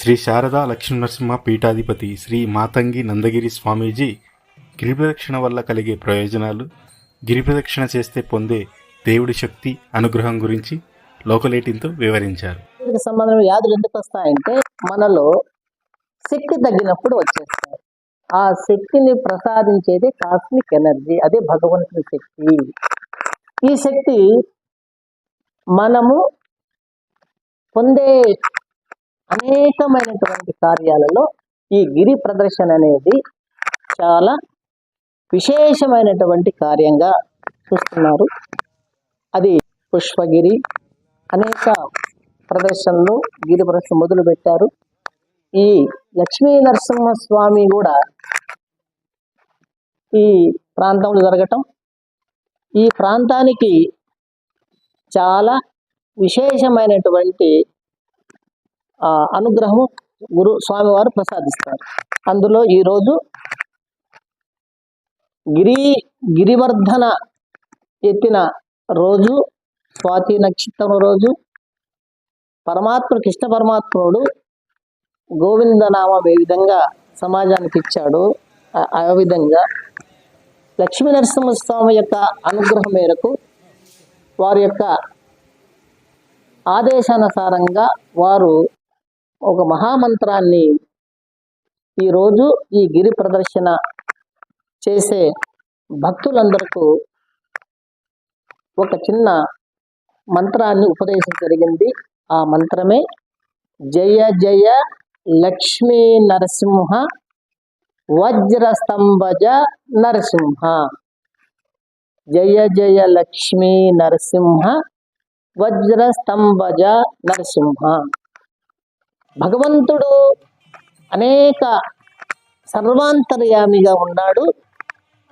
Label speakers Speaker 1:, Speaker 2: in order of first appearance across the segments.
Speaker 1: శ్రీ శారదా లక్ష్మీనరసింహ పీఠాధిపతి శ్రీ మాతంగి నందగిరి స్వామీజీ గిరిప్రదక్షిణ వల్ల కలిగే ప్రయోజనాలు గిరిప్రదక్షిణ చేస్తే పొందే దేవుడి శక్తి అనుగ్రహం గురించి లోకలేటింతో వివరించారు.
Speaker 2: సంబంధం వ్యాధులు ఎందుకు వస్తాయంటే మనలో శక్తి తగ్గినప్పుడు వచ్చేస్తాయి. ఆ శక్తిని ప్రసాదించేది కాస్మిక్ ఎనర్జీ అదే భగవంతుని శక్తి. ఈ శక్తి మనము పొందే అనేకమైనటువంటి కార్యాలలో ఈ గిరి ప్రదర్శన అనేది చాలా విశేషమైనటువంటి కార్యంగా చూస్తున్నారు. అది పుష్పగిరి అనేక ప్రదర్శనలు గిరి ప్రదర్శన మొదలుపెట్టారు ఈ లక్ష్మీ నరసింహస్వామి కూడా ఈ ప్రాంతంలో జరగటం ఈ ప్రాంతానికి చాలా విశేషమైనటువంటి ఆ, గురు స్వామివారు ప్రసాదిస్తారు. అందులో ఈరోజు గిరి గిరివర్ధన ఎత్తిన రోజు స్వాతి నక్షత్రం రోజు పరమాత్మ కృష్ణ పరమాత్ముడు గోవిందనామం ఏ విధంగా సమాజానికి ఇచ్చాడో? ఆ- ఆ విధంగా లక్ష్మీ నరసింహస్వామి యొక్క అనుగ్రహం మేరకు వారి యొక్క ఆదేశానుసారంగా వారు ఒక మహామంత్రాన్ని ఈరోజు ఈ గిరి ప్రదర్శన చేసే భక్తులందరకు ఒక చిన్న మంత్రాన్ని ఉపదేశం జరిగింది. ఆ మంత్రమే జయ జయ లక్ష్మీ నరసింహ వజ్రస్తంభజ నరసింహ. జయ జయ లక్ష్మీ నరసింహ వజ్రస్తంభజ నరసింహ. భగవంతుడు అనేక సర్వాంతర్యామిగా ఉన్నాడు.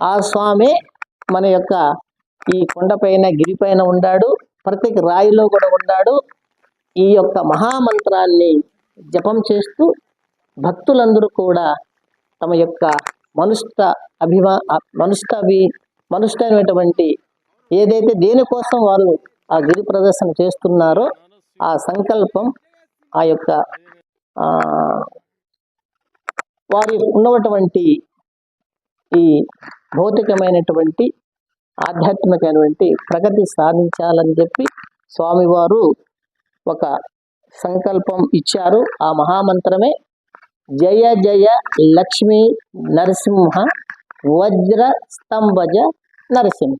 Speaker 2: ఆ స్వామి మన యొక్క ఈ కొండపైన గిరిపైన ఉన్నాడు. ప్రతి రాయిలో కూడా ఉన్నాడు. ఈ యొక్క మహామంత్రాన్ని జపం చేస్తూ భక్తులందరూ కూడా తమ యొక్క మనుష్ట అభిమా మనుష్ట అభి మనుష్టమైనటువంటి ఏదైతే దేనికోసం వాళ్ళు ఆ గిరి ప్రదర్శన చేస్తున్నారో ఆ సంకల్పం ఆ యొక్క వారి ఉన్నటువంటి ఈ భౌతికమైనటువంటి ఆధ్యాత్మికమైనటువంటి ప్రగతి సాధించాలని చెప్పి స్వామివారు ఒక సంకల్పం ఇచ్చారు. ఆ మహామంత్రమే జయ జయ లక్ష్మీ నరసింహ వజ్ర స్తంభజ నరసింహ.